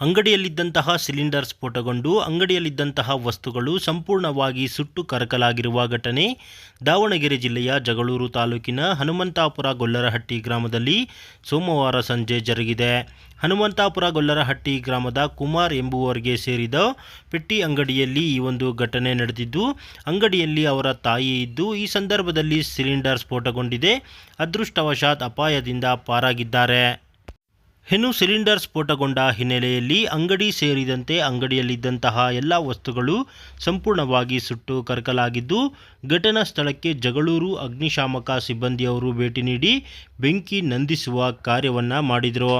ಅಂಗಡಿಯಲ್ಲಿದ್ದಂತಹ cylinder ಸ್ಫೋಟಗೊಂಡು ಅಂಗಡಿಯಲ್ಲಿದ್ದಂತಹ ವಸ್ತುಗಳು ಸಂಪೂರ್ಣವಾಗಿ ಸುಟ್ಟು ಕರಕಲಾಗಿರುವ ಘಟನೆ ದಾವಣಗೆರೆ ಜಿಲ್ಲೆಯ ಜಗಳೂರು ತಾಲೂಕಿನ ಹನುಮಂತಾಪುರ ಗೊಲ್ಲರಹಟ್ಟಿ ಗ್ರಾಮದಲ್ಲಿ ಸೋಮವಾರ ಸಂಜೆ ಜರುಗಿದೆ. ಹನುಮಂತಾಪುರ ಗೊಲ್ಲರಹಟ್ಟಿ ಗ್ರಾಮದ ಕುಮಾರ್ ಎಂಬುವರಿಗೆ ಸೇರಿದ ಪೆಟ್ಟಿ ಅಂಗಡಿಯಲ್ಲಿ ಈ ಒಂದು ಘಟನೆ ನಡೆದಿದ್ದು, ಅಂಗಡಿಯಲ್ಲಿ ಅವರ ತಾಯಿ ಇದ್ದು, ಈ ಸಂದರ್ಭದಲ್ಲಿ ಸಿಲಿಂಡರ್ ಸ್ಫೋಟಗೊಂಡಿದೆ. ಅದೃಷ್ಟವಶಾತ್ ಅಪಾಯದಿಂದ ಪಾರಾಗಿದ್ದಾರೆ. ಇನ್ನು ಸಿಲಿಂಡರ್ ಸ್ಫೋಟಗೊಂಡ ಹಿನ್ನೆಲೆಯಲ್ಲಿ ಅಂಗಡಿ ಸೇರಿದಂತೆ ಅಂಗಡಿಯಲ್ಲಿದ್ದಂತಹ ಎಲ್ಲ ವಸ್ತುಗಳು ಸಂಪೂರ್ಣವಾಗಿ ಸುಟ್ಟು ಕರಕಲಾಗಿದ್ದು ಘಟನಾ ಸ್ಥಳಕ್ಕೆ ಜಗಳೂರು ಅಗ್ನಿಶಾಮಕ ಸಿಬ್ಬಂದಿಯವರು ಭೇಟಿ ನೀಡಿ ಬೆಂಕಿ ನಂದಿಸುವ ಕಾರ್ಯವನ್ನು ಮಾಡಿದರು